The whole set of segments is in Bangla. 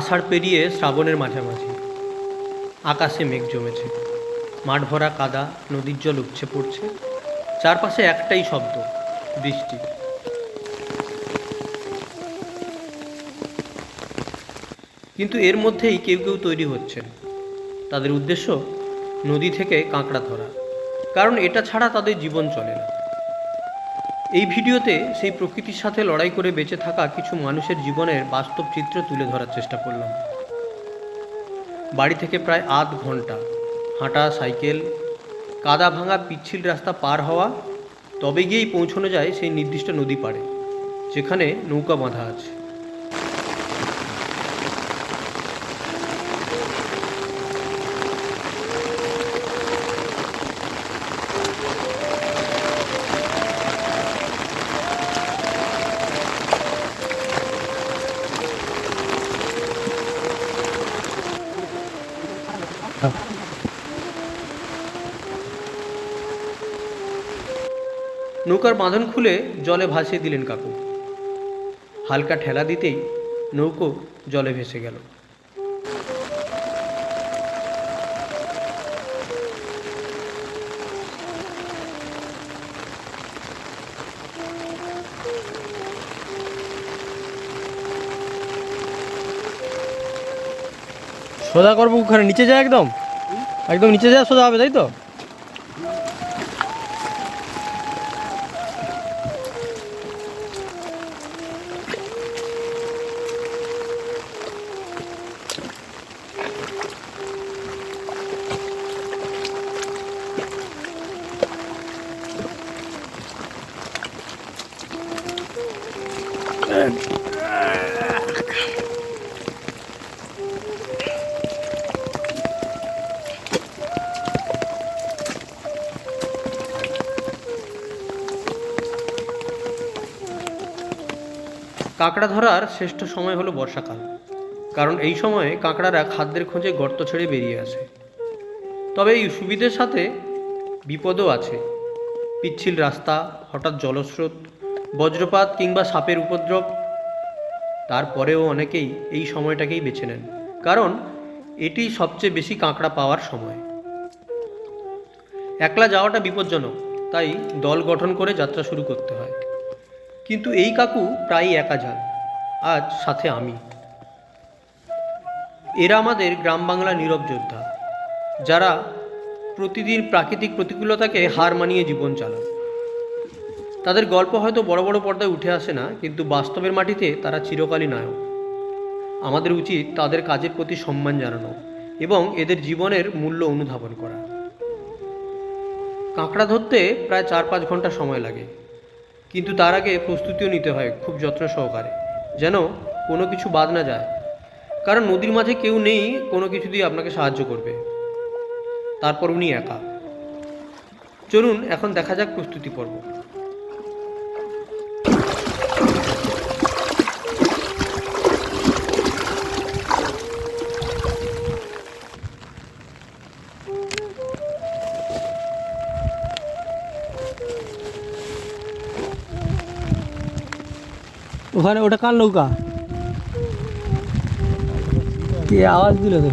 আষাঢ় পেরিয়ে শ্রাবণের মাঝামাঝি। আকাশে মেঘ জমেছে। মাঠ ভরা কাদা, নদীর জল উপচে পড়ছে। চারপাশে একটাই শব্দ, বৃষ্টি। কিন্তু এর মধ্যেই কেউ কেউ তৈরি হচ্ছেন। তাদের উদ্দেশ্য, নদী থেকে কাঁকড়া ধরা। কারণ এটা ছাড়া তাদের জীবন চলে না। এই ভিডিওতে সেই প্রকৃতির সাথে লড়াই করে বেঁচে থাকা কিছু মানুষের জীবনের বাস্তব চিত্র তুলে ধরার চেষ্টা করলাম। বাড়ি থেকে প্রায় আধ ঘণ্টা, হাঁটা, সাইকেল, কাদা ভাঙা পিচ্ছিল রাস্তা পার হওয়া, তবে গিয়েই পৌঁছানো যায় সেই নির্দিষ্ট নদী পাড়ে, যেখানে নৌকা বাঁধা আছে। নৌকার বাঁধন খুলে জলে ভাসিয়ে দিলেন কাকু। হালকা ঠেলা দিতেই নৌকো জলে ভেসে গেল। সোজা করব ওখানে, নিচে যায় একদম। একদম নিচে যায় সোজা হবে, তাই তো? কাঁকড়া ধরার শ্রেষ্ঠ সময় হলো বর্ষাকাল, কারণ এই সময়ে কাঁকড়ারা খাদ্যের খোঁজে গর্ত ছেড়ে বেরিয়ে আসে। তবে এই সুবিধের সাথে বিপদও আছে। পিচ্ছিল রাস্তা, হঠাৎ জলস্রোত, বজ্রপাত কিংবা সাপের উপদ্রব, তারপরেও অনেকেই এই সময়টাকেই বেছে নেন, কারণ এটি সবচেয়ে বেশি কাঁকড়া পাওয়ার সময়। একলা যাওয়াটা বিপজ্জনক, তাই দল গঠন করে যাত্রা শুরু করতে হয়। কিন্তু এই কাকু প্রায়ই একা যান, আজ সাথে আমি। এরা আমাদের গ্রাম বাংলা নীরব যোদ্ধা, যারা প্রতিদিন প্রাকৃতিক প্রতিকূলতাকে হার মানিয়ে জীবন চালান। তাদের গল্প হয়তো বড় বড় পর্দায় উঠে আসে না, কিন্তু বাস্তবের মাটিতে তারা চিরকালই নায়ক। আমাদের উচিত তাদের কাজের প্রতি সম্মান জানানো এবং এদের জীবনের মূল্য অনুধাবন করা। কাঁকড়া ধরতে প্রায় চার পাঁচ ঘণ্টা সময় লাগে। কিন্তু তার আগে প্রস্তুতিও নিতে হয় খুব যত্ন সহকারে, যেন কোনো কিছু বাদ না যায়। কারণ নদীর মাঝে কেউ নেই, কোনো কিছু দিয়ে আপনাকে সাহায্য করবে। তারপর উনি একা। চলুন, এখন দেখা যাক প্রস্তুতি পর্ব। ওখানে ওটা কার নৌকা? কে আওয়াজ দিল তো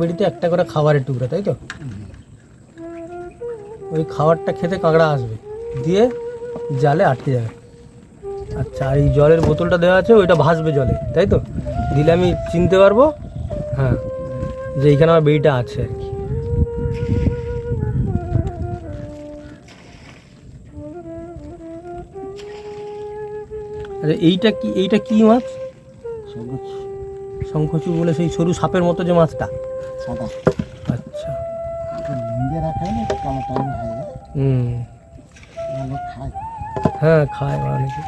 বেড়িতে একটা করে খাবারের টুকরা, তাই তো? ওই খাবারটা খেতে কাঁকড়া আসবে। দিয়ে জালে আটকে যাবে। আচ্ছা আর এই জলের বোতলটা দেওয়া আছে, ওইটা ভাসবে জলে, তাই তো? দিলে আমি চিনতে পারব হ্যাঁ যে এইখানে আমার বেড়িটা আছে আর কি। আচ্ছা এইটা কি এইটা কি মাছ? সবুজ শঙ্খচু বলে সেই সরু সাপের মতো যে মাছটা। সাদা আচ্ছা। হয়ে হুম। হ্যাঁ খায় অনেকে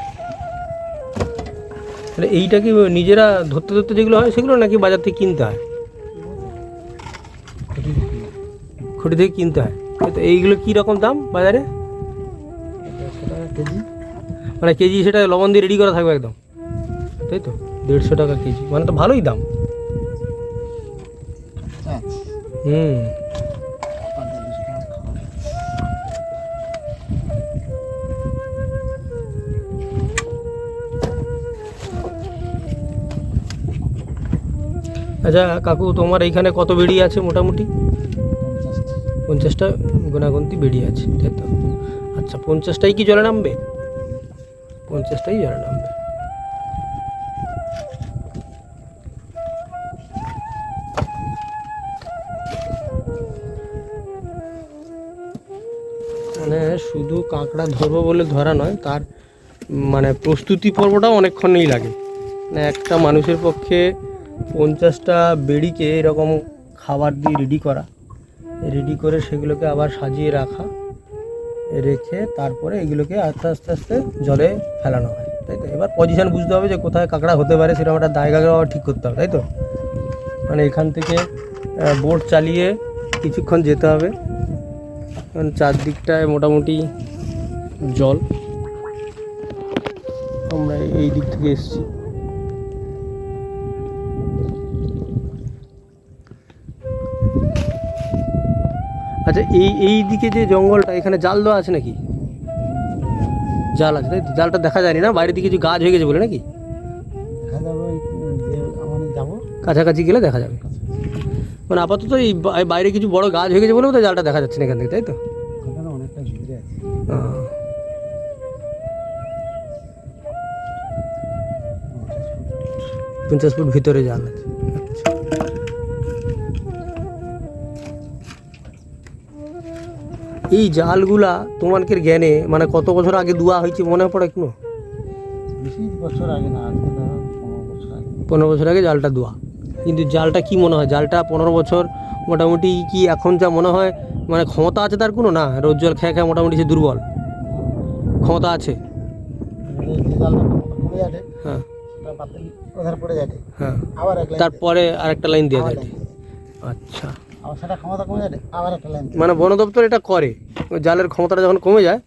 তাহলে এইটা কি নিজেরা ধরতে ধরতে যেগুলো হয় সেগুলো নাকি বাজার থেকে কিনতে হয়? খুঁটি থেকে কিনতে হয়। তো এইগুলো কী রকম দাম বাজারে? মানে কেজি সেটা লবণ দিয়ে রেডি করা থাকবে একদম। তাই তো? দেড়শো টাকা কেজি। মানে তো ভালোই দাম। হুম। টাকা খাওয়া আচ্ছা কাকু তোমার এইখানে কত বেড়ি আছে মোটামুটি? পঞ্চাশটা গোনাগুনতি বেরিয়ে আছে। তাই তো। আচ্ছা পঞ্চাশটাই কি জলে নামবে? পঞ্চাশটাই জলে নামবে। শুধু কাঁকড়া ধরবো বলে ধরা নয়, তার মানে প্রস্তুতি পর্বটাও অনেকক্ষণই লাগে। মানে একটা মানুষের পক্ষে পঞ্চাশটা বেড়িকে এরকম খাবার দিয়ে রেডি করা রেডি করে সেগুলোকে আবার সাজিয়ে রাখা, রেখে তারপরে এগুলোকে আস্তে আস্তে আস্তে জলে ফেলানো হয়, তাই তো? এবার পজিশান বুঝতে হবে যে কোথায় কাঁকড়া হতে পারে, সেরকম একটা জায়গাটাও ঠিক করতে হবে, তাই তো? মানে এখান থেকে বোট চালিয়ে কিছুক্ষণ যেতে হবে। কারণ চারদিকটায় মোটামুটি জল। আমরা এই দিক থেকে এসেছি। আচ্ছা এই এই দিকে যে জঙ্গলটা এখানে জাল দেওয়া আছে নাকি? জাল আছে তাই জালটা দেখা যায়নি না? বাইরের দিকে কিছু গাছ হয়ে গেছে বলে নাকি? কাছাকাছি গেলে দেখা যাবে। মানে আপাতত এই বাইরে কিছু বড় গাছ হয়ে গেছে বলেও তো জালটা দেখা যাচ্ছে না এখান থেকে তাই তো? অনেকটা ঘুরে আছে। পঞ্চাশ ফুট ভিতরে জাল আছে। এই জালগুলা তোমাদের জ্ঞানে মানে কত বছর আগে দেওয়া হয়েছে মনে পড়ে কোনো? বছর আগে না পনেরো বছর আগে। পনেরো বছর আগে জালটা দেওয়া কিন্তু জালটা কি মনে হয়? জালটা পনেরো বছর মোটামুটি কি এখন যা মনে হয় মানে ক্ষমতা আছে তার কোনো? না রোজ জল খেয়ে খেয়ে মোটামুটি সে দুর্বল। ক্ষমতা আছে। হ্যাঁ। যাবে হ্যাঁ। তারপরে আরেকটা লাইন দিয়ে দেয়। আচ্ছা। মানে বন দপ্তর এটা করে। জালের ক্ষমতাটা যখন কমে যায়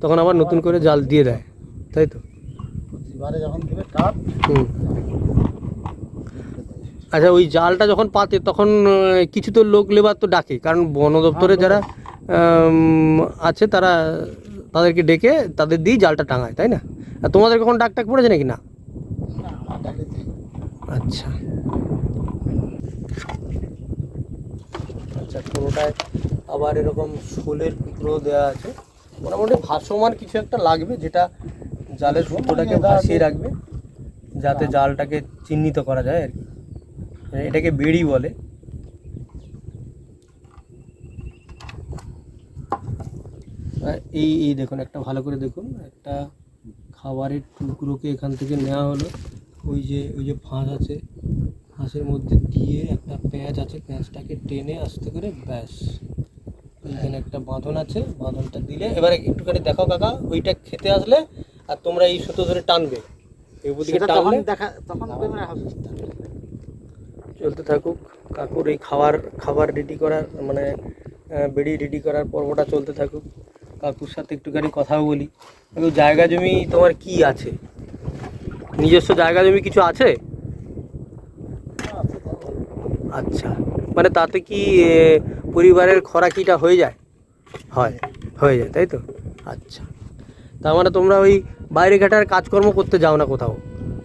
তখন আবার নতুন করে জাল দিয়ে দেয়। তাই তো? যখন দিবে কাপ হুম। আচ্ছা ওই জালটা যখন পাতে তখন কিছু তো লোক লেবার তো ডাকে। কারণ বন দপ্তরে যারা আছে তারা তাদেরকে ডেকে তাদের দিয়েই জালটা টাঙায় তাই না? আর তোমাদের কখন ডাক টাক পড়েছে নাকি না? আচ্ছা। আচ্ছা কোনোটায় আবার এরকম শোলের টুকরো দেওয়া আছে। মোটামুটি ভাসমান কিছু একটা লাগবে যেটা জালের সুতোটাকে ভাসিয়ে রাখবে যাতে জালটাকে চিহ্নিত করা যায় আর কি। এটাকে বেড়ি বলে। এই এই দেখুন একটা ভালো করে দেখুন একটা খাবারের টুকরোকে এখান থেকে নেওয়া হলো। ওই যে ওই যে ফাঁস আছে ফাঁসের মধ্যে দিয়ে একটা পেঁয়াজ আছে পেঁয়াজটাকে টেনে আসতে করে ব্যাস। ওইখানে একটা বাঁধন আছে বাঁধনটা দিলে এবারে একটুখানি দেখাও কাকা ওইটা খেতে আসলে আর তোমরা এই সুতো ধরে টানবে। এই দিকে টানলে দেখা তখন ক্যামেরা হবে। চলতে থাকুক। কাকুর এই খাওয়ার, খাবার রেডি করার মানে বেড়ি রেডি করার পর্বটা চলতে থাকুক। কাকুর সাথে একটুখানি কথাও বলি। কাকু, জায়গা জমি তোমার কি আছে? নিজস্ব জায়গা জমি কিছু আছে? আচ্ছা মানে তাতে কি পরিবারের খরাকিটা হয়ে যায়? হয়, হয়ে যায়, তাই তো? আচ্ছা তার মানে তোমরা ওই বাইরে ঘাটার কাজকর্ম করতে যাও না কোথাও?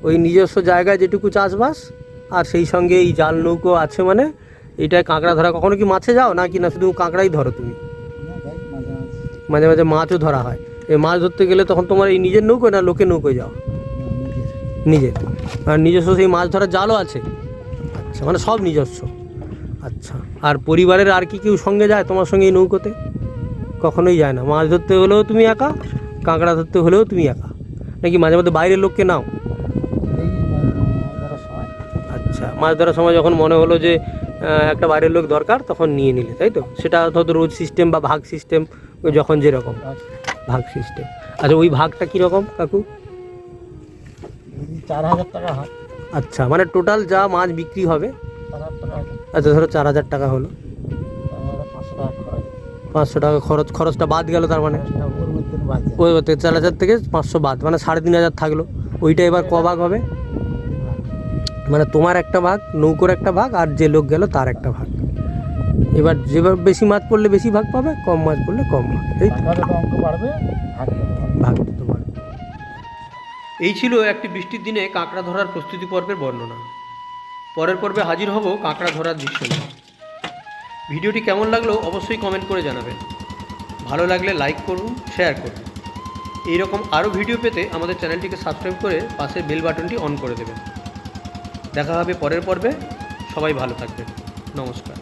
ওই নিজস্ব জায়গায় যেটুকু চাষবাস আর সেই সঙ্গে এই জাল নৌকো আছে মানে? এইটায় কাঁকড়া ধরা, কখনো কি মাছে যাও? না কি না, শুধু কাঁকড়াই ধরো তুমি। মাঝে মাঝে মাঝে মাঝে মাছও ধরা হয়। এই মাছ ধরতে গেলে তখন তোমার এই নিজের নৌকো না লোকের নৌকোয় যাও? নিজের। আর নিজস্ব সেই মাছ ধরার জালও আছে? আচ্ছা মানে সব নিজস্ব। আচ্ছা আর পরিবারের আর কি কেউ সঙ্গে যায় তোমার সঙ্গে এই নৌকোতে? কখনোই যায় না। মাছ ধরতে হলেও তুমি একা, কাঁকড়া ধরতে হলেও তুমি একা। নাকি মাঝে মধ্যে বাইরের লোককে নাও? আচ্ছা মাছ ধরার সময় যখন মনে হলো যে একটা বাইরের লোক দরকার তখন নিয়ে নিলে তাই তো? সেটা হয়তো রোজ সিস্টেম বা ভাগ সিস্টেম যখন যেরকম ভাগ সিস্টেম আচ্ছা ওই ভাগটা কীরকম কাকু? চার হাজার টাকা আচ্ছা মানে টোটাল যা মাছ বিক্রি হবে আচ্ছা ধরো চার হাজার টাকা হলো। পাঁচশো টাকা খরচ। খরচটা বাদ গেল তার মানে? ওই চার হাজার থেকে পাঁচশো বাদ মানে সাড়ে তিন হাজার থাকল। ওইটা এবার ক ভাগ হবে? মানে তোমার একটা ভাগ নৌকোর একটা ভাগ আর যে লোক গেল তার একটা ভাগ। এবার যেবার বেশি মাছ পড়লে বেশি ভাগ পাবে কম মাছ পড়লে কম ভাগ এই ভাগ এই ছিল একটি বৃষ্টির দিনে কাঁকড়া ধরার প্রস্তুতি পর্বের বর্ণনা। পরের পর্বে হাজির হব কাঁকড়া ধরার দৃশ্য নিয়ে। ভিডিওটি কেমন লাগল অবশ্যই কমেন্ট করে জানাবেন। ভালো লাগলে লাইক করুন শেয়ার করুন। এইরকম আরও ভিডিও পেতে আমাদের চ্যানেলটিকে সাবস্ক্রাইব করে পাশের বেল বাটনটি অন করে দেবেন। দেখা হবে পরের পর্বে। সবাই ভালো থাকবেন। নমস্কার।